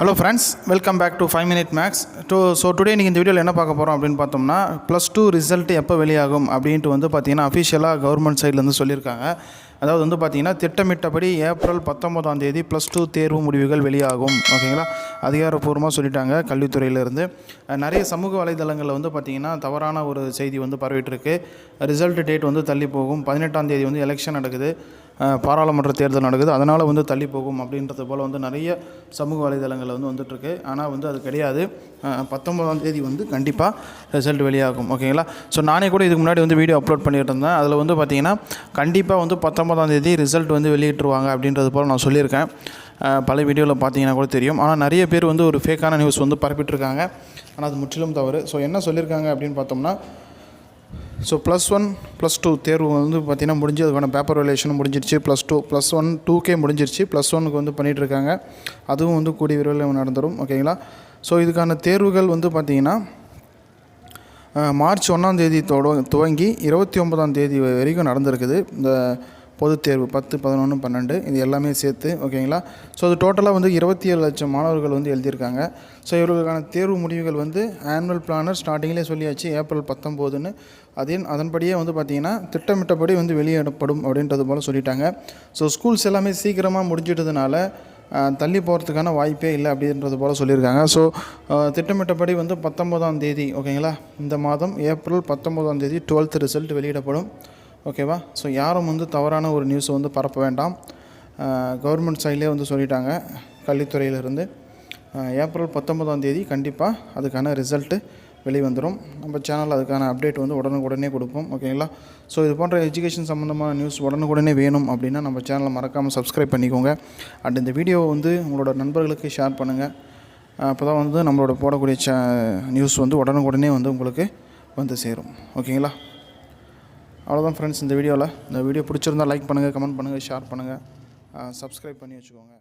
Hello friends welcome back to five minute maths two so today நீங்கள் இந்த வீடியோவில் என்ன பார்க்க போகிறோம் அப்படின்னு பார்த்தோம்னா ப்ளஸ் டூ ரிசல்ட் எப்போ வெளியாகும் அப்படின்ட்டு வந்து பார்த்திங்கன்னா அஃபிஷியலாக கவர்மெண்ட் சைட்லேருந்து சொல்லியிருக்காங்க. அதாவது வந்து பார்த்திங்கன்னா திட்டமிட்டபடி ஏப்ரல் பத்தொம்போதாம் தேதி ப்ளஸ் டூ தேர்வு முடிவுகள் வெளியாகும். ஓகேங்களா அதிகாரப்பூர்வமாக சொல்லிட்டாங்க கல்வித்துறையிலேருந்து நிறைய சமூக வலைதளங்களில் வந்து பார்த்தீங்கன்னா தவறான ஒரு செய்தி வந்து பரவிட்டுருக்கு ரிசல்ட் டேட் வந்து தள்ளி போகும். பதினெட்டாம் தேதி வந்து எலெக்ஷன் நடக்குது. பாராளுமன்ற தேர்தல் நடக்குது. அதனால் வந்து தள்ளி போகும் அப்படின்றது போல் வந்து நிறைய சமூக வலைதளங்களில் வந்து வந்துட்டுருக்கு. ஆனால் வந்து அது கிடையாது. பத்தொம்பதாம் தேதி வந்து கண்டிப்பாக ரிசல்ட் வெளியாகும். ஓகேங்களா ஸோ நானே கூட இதுக்கு முன்னாடி வந்து வீடியோ அப்லோட் பண்ணிட்டு இருந்தேன். அதில் வந்து பார்த்தீங்கன்னா கண்டிப்பாக வந்து பத்தொன்பதாம் தேதி ரிசல்ட் வந்து வெளியிட்டுருவாங்க அப்படின்றது போல் நான் சொல்லியிருக்கேன். பல வீடியோவில் பார்த்தீங்கன்னா கூட தெரியும். ஆனால் நிறைய பேர் வந்து ஒரு ஃபேக்கான நியூஸ் வந்து பரப்பிட்டுருக்காங்க ஆனால் அது முற்றிலும் தவறு. ஸோ என்ன சொல்லியிருக்காங்க அப்படின்னு பார்த்தோம்னா so plus one plus two தேர்வு வந்து பார்த்திங்கன்னா முடிஞ்சு அதுக்கான பேப்பர் வேலேஷனும் முடிஞ்சிருச்சு. ப்ளஸ் டூ ப்ளஸ் ஒன் டூக்கே முடிஞ்சிருச்சு. ப்ளஸ் ஒனுக்கு வந்து பண்ணிகிட்டு இருக்காங்க அதுவும் வந்து கூடிய விரைவில் நடந்துடும் ஓகேங்களா ஸோ இதுக்கான தேர்வுகள் வந்து பார்த்திங்கன்னா மார்ச் ஒன்றாம் தேதி தொட துவங்கி இருபத்தி ஒன்பதாம் தேதி வரைக்கும் நடந்திருக்குது. இந்த பொதுத் தேர்வு பத்து பதினொன்று பன்னெண்டு இது எல்லாமே சேர்த்து ஓகேங்களா? ஸோ அது டோட்டலாக வந்து இருபத்தி ஏழு லட்சம் மாணவர்கள் வந்து எழுதியிருக்காங்க. ஸோ இவர்களுக்கான தேர்வு முடிவுகள் வந்து ஆனுவல் பிளானர் ஸ்டார்டிங்லேயே சொல்லியாச்சு ஏப்ரல் பத்தொம்போதுன்னு. அதே அதன்படியே வந்து பார்த்திங்கன்னா திட்டமிட்டபடி வந்து வெளியிடப்படும் அப்படின்றது போல் சொல்லிட்டாங்க. ஸோ ஸ்கூல்ஸ் எல்லாமே சீக்கிரமாக முடிஞ்சிட்டதுனால தள்ளி போகிறதுக்கான வாய்ப்பே இல்லை அப்படின்றது போல் சொல்லியிருக்காங்க. ஸோ திட்டமிட்டபடி வந்து பத்தொம்போதாம் தேதி ஓகேங்களா? இந்த மாதம் ஏப்ரல் பத்தொம்போதாம் தேதி டுவெல்த் ரிசல்ட் வெளியிடப்படும். ஓகேவா? ஸோ யாரும் வந்து தவறான ஒரு நியூஸை வந்து பரப்ப வேண்டாம். கவர்மெண்ட் சைட்லேயே வந்து சொல்லிட்டாங்க கல்வித்துறையிலிருந்து. ஏப்ரல் பத்தொம்போதாம் தேதி கண்டிப்பாக அதுக்கான ரிசல்ட்டு வெளிவந்துடும் நம்ம சேனல் அதுக்கான அப்டேட் வந்து உடனுக்குடனே கொடுப்போம் ஓகேங்களா? ஸோ இது போன்ற எஜுகேஷன் சம்மந்தமான நியூஸ் உடனுக்குடனே வேணும் அப்படின்னா நம்ம சேனலை மறக்காமல் சப்ஸ்கிரைப் பண்ணிக்கோங்க. அண்ட் இந்த வீடியோவை வந்து உங்களோட நண்பர்களுக்கு ஷேர் பண்ணுங்கள் அப்போ தான் வந்து நம்மளோட போடக்கூடிய சே நியூஸ் வந்து உடனுக்குடனே வந்து உங்களுக்கு வந்து சேரும் ஓகேங்களா? அவ்வளோதான் ஃப்ரெண்ட்ஸ் இந்த வீடியோவில் இந்த வீடியோ பிடிச்சிருந்தா லைக் பண்ணுங்கள் கமெண்ட் பண்ணுங்கள் ஷேர் பண்ணுங்கள் சப்ஸ்கிரைப் பண்ணி வச்சுக்கோங்க.